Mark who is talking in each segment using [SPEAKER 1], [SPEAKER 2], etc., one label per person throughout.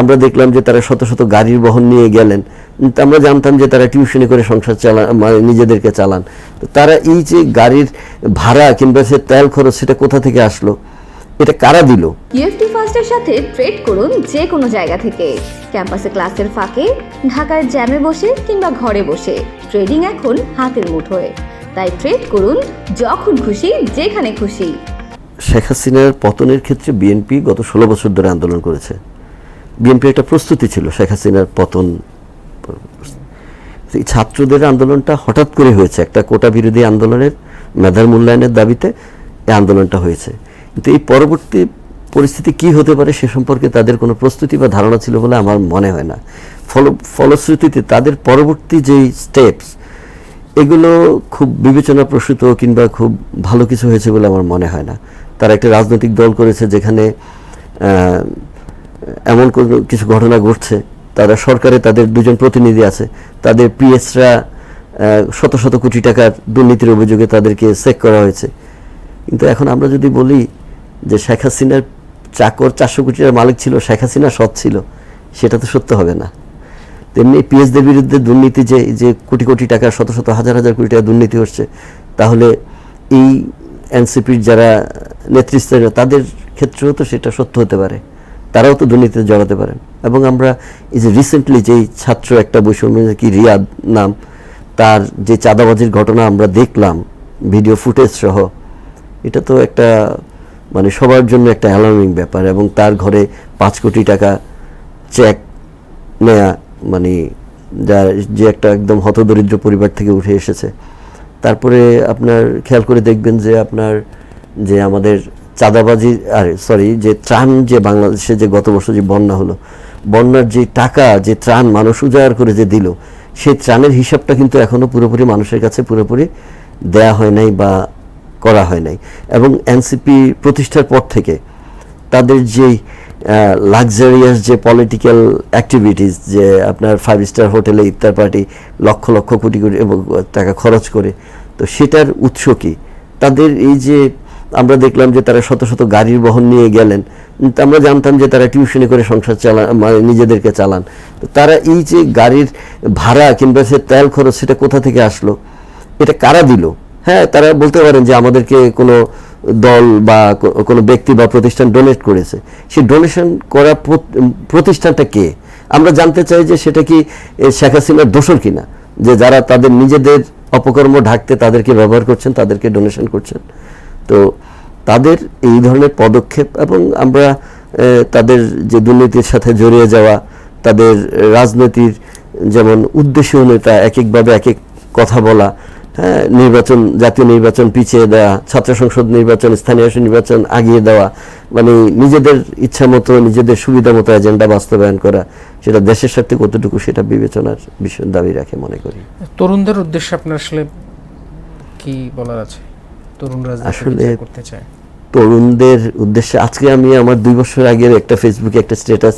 [SPEAKER 1] আমরা দেখলাম যে তারা শত শত গাড়ির বহন নিয়ে গেলেন। আমরা জানতাম যে তারা টিউশনি করে সংসার চালান মানে নিজেদেরকে চালান। তো তারা এই যে গাড়ির ভাড়া কিংবা সে তেল খরচ সেটা কোথা থেকে আসলো? এটা কারা দিল?
[SPEAKER 2] ইউএফটি ফার্স্টের সাথে ট্রেড করুন যে কোনো জায়গা থেকে। ক্যাম্পাসে ক্লাসের ফাঁকে ঢাকার জ্যামে বসে কিংবা ঘরে বসে। ট্রেডিং এখন হাতের মুঠোয়। তাই ট্রেড করুন যখন খুশি যেখানে খুশি।
[SPEAKER 1] শেখ হাসিনার পতনের ক্ষেত্রে বিএনপি গত ষোলো বছর ধরে আন্দোলন করেছে। বিএনপি একটা প্রস্তুতি ছিল, শেখ হাসিনার পতন। এই ছাত্রদের আন্দোলনটা হঠাৎ করে হয়েছে, একটা কোটা বিরোধী আন্দোলনের মেধার মূল্যায়নের দাবিতে এই আন্দোলনটা হয়েছে। কিন্তু এই পরবর্তী পরিস্থিতি কি হতে পারে সে সম্পর্কে তাদের কোনো প্রস্তুতি বা ধারণা ছিল বলে আমার মনে হয় না। ফল, ফলশ্রুতিতে তাদের পরবর্তী যেই স্টেপস এগুলো খুব বিবেচনা প্রসূত কিংবা খুব ভালো কিছু হয়েছে বলে আমার মনে হয় না। তারা একটা রাজনৈতিক দল করেছে যেখানে এমন কোনো কিছু ঘটনা ঘটছে, তারা সরকারে তাদের দুজন প্রতিনিধি আছে, তাদের পিএসরা শত শত কোটি টাকার দুর্নীতির অভিযোগে তাদেরকে চেক করা হয়েছে। কিন্তু এখন আমরা যদি বলি যে শেখ হাসিনার চাকর চারশো কোটি টাকার মালিক ছিল, শেখ হাসিনা সৎ ছিল, সেটা তো সত্য হবে না। তেমনি পিএসদের বিরুদ্ধে দুর্নীতি যে যে কোটি কোটি টাকা, শত শত হাজার হাজার কোটি টাকা দুর্নীতি হচ্ছে, তাহলে এই এনসিপির যারা নেতৃস্থানীয় তাদের ক্ষেত্রেও তো সেটা সত্য হতে পারে। তারাও তো দুর্নীতিতে জড়াতে পারেন। এবং আমরা এই যে রিসেন্টলি যেই ছাত্র একটা বৈষম্য কি রিয়াদ নাম, তার যে চাঁদাবাজির ঘটনা আমরা দেখলাম ভিডিও ফুটেজ সহ, এটা তো একটা মানে সবার জন্য একটা অ্যালার্মিং ব্যাপার এবং তার ঘরে পাঁচ কোটি টাকা চেক নেয়া মানে যার যে একটা একদম হতদরিদ্র পরিবার থেকে উঠে এসেছে। তারপরে আপনার খেয়াল করে দেখবেন যে আপনার, যে আমাদের চাঁদাবাজি, আর সরি যে ত্রাণ যে বাংলাদেশে যে গত বছর যে বন্যা হলো, বন্যার যে টাকা, যে ত্রাণ মানুষ উজাড় করে যে দিল, সেই ত্রাণের হিসাবটা কিন্তু এখনও পুরোপুরি মানুষের কাছে পুরোপুরি দেয়া হয় নাই বা করা হয় নাই। এবং এনসিপি প্রতিষ্ঠার পর থেকে তাদের যেই লাক্সারিয়াস যে পলিটিক্যাল অ্যাক্টিভিটিস যে আপনার ফাইভ স্টার হোটেলে ইফতার পার্টি, লক্ষ লক্ষ কোটি কোটি টাকা খরচ করে, তো সেটার উৎস কি? তাদের এই যে আমরা দেখলাম যে তারা শত শত গাড়ির বহন নিয়ে গেলেন। আমরা জানতাম যে তারা টিউশনি করে সংসার চালান মানে নিজেদেরকে চালান। তো তারা এই যে গাড়ির ভাড়া কিংবা সে তেল খরচ সেটা কোথা থেকে আসলো? এটা কারা দিল? হ্যাঁ তারা বলতে পারেন যে আমাদেরকে কোনো দল বা কোনো ব্যক্তি বা প্রতিষ্ঠান ডোনেট করেছে। সেই ডোনেশন করা প্রতিষ্ঠানটা কে? আমরা জানতে চাই যে সেটা কি শেখ হাসিনার দোষর কিনা? যে যারা তাদের নিজেদের অপকর্ম ঢাকতে তাদেরকে ব্যবহার করছেন, তাদেরকে ডোনেশন করছেন। তো তাদের এই ধরনের পদক্ষেপ এবং আমরা তাদের যে দুর্নীতির সাথে জড়িয়ে যাওয়া, তাদের রাজনীতির যেমন উদ্দেশ্যীয় নেতা এক একভাবে এক এক কথা বলা হ্যাঁ নির্বাচন, জাতীয় নির্বাচন পিছিয়ে দেওয়া, ছাত্র সংসদ নির্বাচন, স্থানীয় নির্বাচন আগিয়ে দেওয়া মানে নিজেদের ইচ্ছা মতো, নিজেদের সুবিধা মতো এজেন্ডা বাস্তবায়ন করা, সেটা দেশের স্বার্থে কতটুকু সেটা বিবেচনার বিষয় দাবি রাখে মনে করি।
[SPEAKER 3] তরুণদের উদ্দেশ্যে আপনার আসলে কি বলার আছে? তরুণ রাজনীতি
[SPEAKER 1] আসলে-
[SPEAKER 3] করতে চায়।
[SPEAKER 1] তরুণদের উদ্দেশ্যে আজকে আমি আমার দুই বছর আগের একটা ফেসবুকে একটা স্ট্যাটাস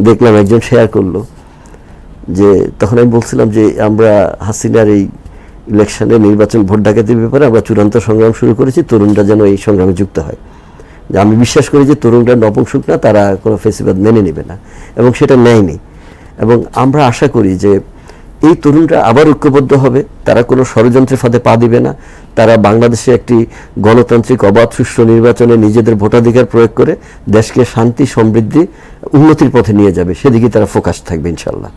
[SPEAKER 1] দেখলাম একজন শেয়ার করল যে তখন আমি বলছিলাম যে আমরা হাসিনার এই ইলেকশনে নির্বাচন ভোট ডাকাতির ব্যাপারে আমরা চূড়ান্ত সংগ্রাম শুরু করেছি তরুণরা যেন এই সংগ্রামে যুক্ত হয়। যে আমি বিশ্বাস করি যে তরুণরা নপুংসুক না তারা কোনো ফেসিবাদ মেনে নেবে না এবং সেটা নেয়নি। এবং আমরা আশা করি যে এই তরুণরা আবার ঐক্যবদ্ধ হবে, তারা কোনো ষড়যন্ত্রের ফাঁদে পা দিবে না, তারা বাংলাদেশে একটি গণতান্ত্রিক অবাধ সুষ্ঠু নির্বাচনে নিজেদের ভোটাধিকার প্রয়োগ করে দেশকে শান্তি, সমৃদ্ধি, উন্নতির পথে নিয়ে যাবে। সেদিকে তারা ফোকাস থাকবে ইনশাল্লাহ